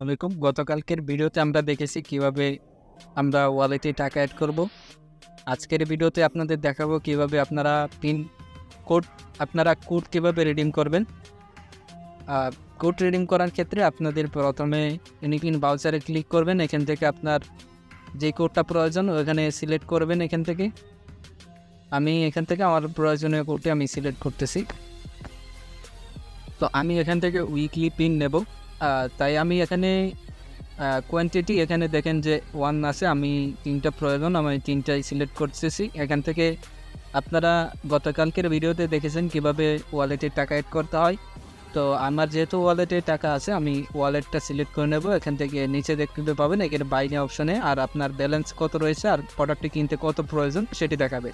আলাইকুম গতকালকের ভিডিওতে আমরা দেখেছি কীভাবে আমরা ওয়ালেটে টাকা অ্যাড করব। আজকের ভিডিওতে আপনাদের দেখাবো কীভাবে আপনারা পিন কোড আপনারা কোড কীভাবে রিডিম করবেন। কোড রিডিম করার ক্ষেত্রে আপনাদের প্রথমে ইউনিপিন বাউচারে ক্লিক করবেন। এখান থেকে আপনার যে কোডটা প্রয়োজন, ওখানে সিলেক্ট করবেন এখান থেকে। আমি এখান থেকে আমার প্রয়োজনীয় কোডটি আমি সিলেক্ট করতেছি। তো আমি এখান থেকে উইকলি পিন নেব। তাই আমি এখানে কোয়ান্টিটি এখানে দেখেন যে ওয়ান আছে, আমি তিনটা প্রয়োজন, আমি তিনটাই সিলেক্ট করতেছি। এখান থেকে আপনারা গতকালকের ভিডিওতে দেখেছেন কীভাবে ওয়ালেটে টাকা অ্যাড করতে হয়। তো আমার যেহেতু ওয়ালেটে টাকা আছে, আমি ওয়ালেটটা সিলেক্ট করে নেব। এখান থেকে নিচে দেখতে পাবেন, এখানে বাইরে অপশনে আর আপনার ব্যালেন্স কত রয়েছে, আর প্রোডাক্টটি কিনতে কত প্রয়োজন, সেটি দেখাবে।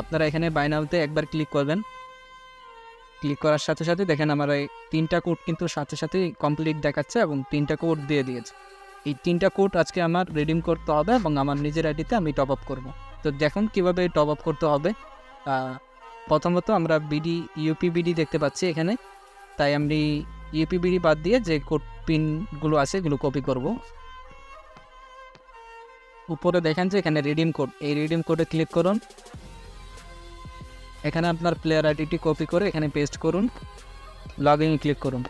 আপনারা এখানে বাইনাউতে একবার ক্লিক করবেন। ক্লিক করার সাথে সাথে দেখেন আমার এই তিনটা কোড কিন্তু সাথে সাথে কমপ্লিট দেখাচ্ছে এবং তিনটা কোড দিয়ে দিয়েছে। এই তিনটা কোড আজকে আমার রিডিম করতে হবে এবং আমার নিজের আইডিতে আমি টপ আপ করব। তো দেখুন কীভাবে টপ আপ করতে হবে। প্রথমত আমরা বিডি ইউপি বিডি দেখতে পাচ্ছি এখানে। তাই আমি ইউপি বিডি বাদ দিয়ে যে কোড পিনগুলো আছে এগুলো কপি করব। উপরে দেখেন যে এখানে রিডিম কোড এই রিডিম কোডে ক্লিক করুন। এখানে আপনার প্লেয়ার আইডিটি কপি করে এখানে পেস্ট করুন লগ ইন ক্লিক করুন।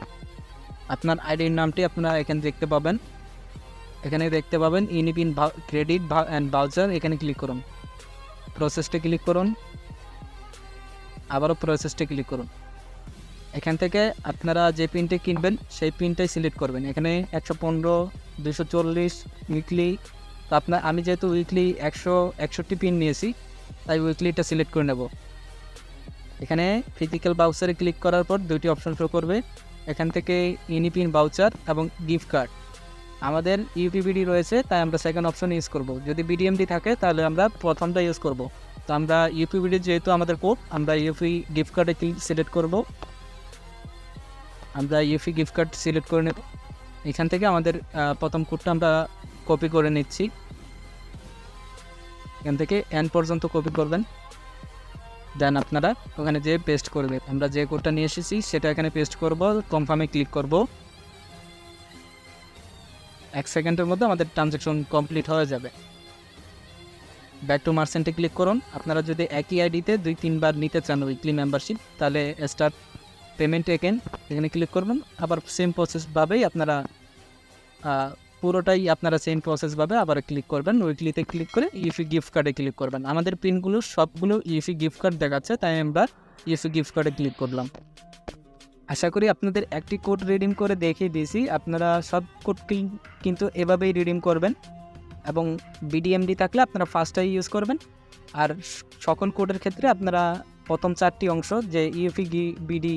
আপনার আইডির নামটি আপনারা এখানে দেখতে পাবেন। এখানে দেখতে পাবেন ইনিপিন ক্রেডিট অ্যান্ড বাউচার এখানে ক্লিক করুন। প্রসেসটি ক্লিক করুন। আবারও প্রসেসটি ক্লিক করুন। এখান থেকে আপনারা যে পিনটি কিনবেন, সেই পিনটাই সিলেক্ট করবেন। এখানে একশো পনেরো, দুশো চল্লিশ উইকলি তো আপনার, আমি যেহেতু উইকলি একশো, একষট্টি পিন নিয়েছি, তাই উইকলিটা সিলেক্ট করে নেব। এখানে ফিজিক্যাল বাউচারে ক্লিক করার পর দুইটি অপশন শো করবে। এখান থেকে ইনিপিন বাউচার এবং গিফট কার্ড আমাদের ইউপিবিডি রয়েছে, তাই আমরা সেকেন্ড অপশন ইউজ করব। যদি বিডিএমডি থাকে, তাহলে আমরা প্রথমটা ইউজ করব। তো আমরা ইউপিবিডি যেহেতু আমাদের কোড আমরা ইউপি গিফট কার্ডে ক্লিক সিলেক্ট করব। আমরা ইউপি গিফট কার্ড সিলেক্ট করে নেব। এখান থেকে আমাদের প্রথম কোডটা আমরা কপি করে নিচ্ছি। এখান থেকে এন পর্যন্ত কপি করবেন। দেন আপনারা ওখানে যেয়ে পেস্ট করবে। আমরা যে কোডটা নিয়ে এসেছি সেটা এখানে পেস্ট করব কনফার্মে ক্লিক করব। এক সেকেন্ডের মধ্যে আমাদের ট্রানজ্যাকশন কমপ্লিট হয়ে যাবে। ব্যাক টু মার্সেন্টে ক্লিক করুন। আপনারা যদি একই আইডিতে দুই, তিনবার নিতে চান উইকলি মেম্বারশিপ তাহলে স্টার্ট পেমেন্ট একেন এখানে ক্লিক করবেন। আবার সেম প্রসেসভাবেই আপনারা পুরোটাই আপনারা সেম প্রসেসভাবে আবার ক্লিক করবেন। উইকলিতে ক্লিক করে ইউফি গিফট কার্ডে ক্লিক করবেন। আমাদের পিনগুলো সবগুলো ইউফি গিফট কার্ড দেখাচ্ছে, তাই আমরা ইউফি গিফট কার্ডে ক্লিক করলাম। আশা করি আপনাদের একটি কোড রিডিম করে দেখিয়ে দিয়েছি। আপনারা সব কোড কিন্তু এভাবেই রিডিম করবেন এবং বিডিএমডি থাকলে আপনারা ফার্স্টটাই ইউজ করবেন। আর সকল কোডের ক্ষেত্রে আপনারা প্রথম চারটি অংশ যে ইউপি বিডি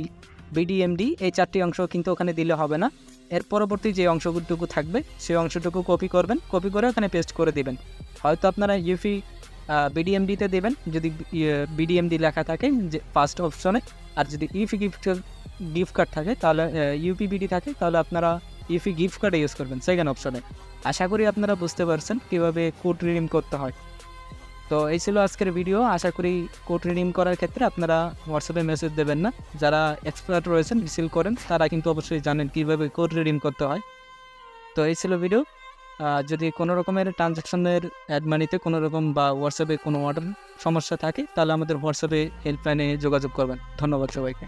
বিডিএমডি এই চারটি অংশ কিন্তু ওখানে দিলে হবে না। এর পরবর্তী যে অংশটুকু থাকবে, সেই অংশটুকু কপি করবেন। কপি করে ওখানে পেস্ট করে দিবেন। হয়তো আপনারা ইউপি বিডিএমডিতে দেবেন। যদি বিডিএমডি লেখা থাকে যে ফার্স্ট অপশনে আর যদি ইউপি গিফট গিফট কার্ড থাকে, তাহলে ইউপিবিডি থাকে, তাহলে আপনারা ইউপি গিফট কার্ডে ইউজ করবেন সেকেন্ড অপশনে আশা করি আপনারা বুঝতে পারছেন কীভাবে কোড রিডিম করতে হয়। তো এই ছিল আজকের ভিডিও আশা করি কোড রিডিম করার ক্ষেত্রে আপনারা হোয়াটসঅ্যাপে মেসেজ দেবেন না। যারা এক্সপার্ট রয়েছেন রিসিল করেন, তারা কিন্তু অবশ্যই জানেন কীভাবে কোড রিডিম করতে হয়। তো এই ছিল ভিডিও যদি কোনো রকমের ট্রানজ্যাকশনের অ্যাডমানিতে কোনো রকম বা হোয়াটসঅ্যাপে কোনো অর্ডার সমস্যা থাকে, তাহলে আমাদের হোয়াটসঅ্যাপে হেল্পলাইনে যোগাযোগ করবেন। ধন্যবাদ সবাইকে।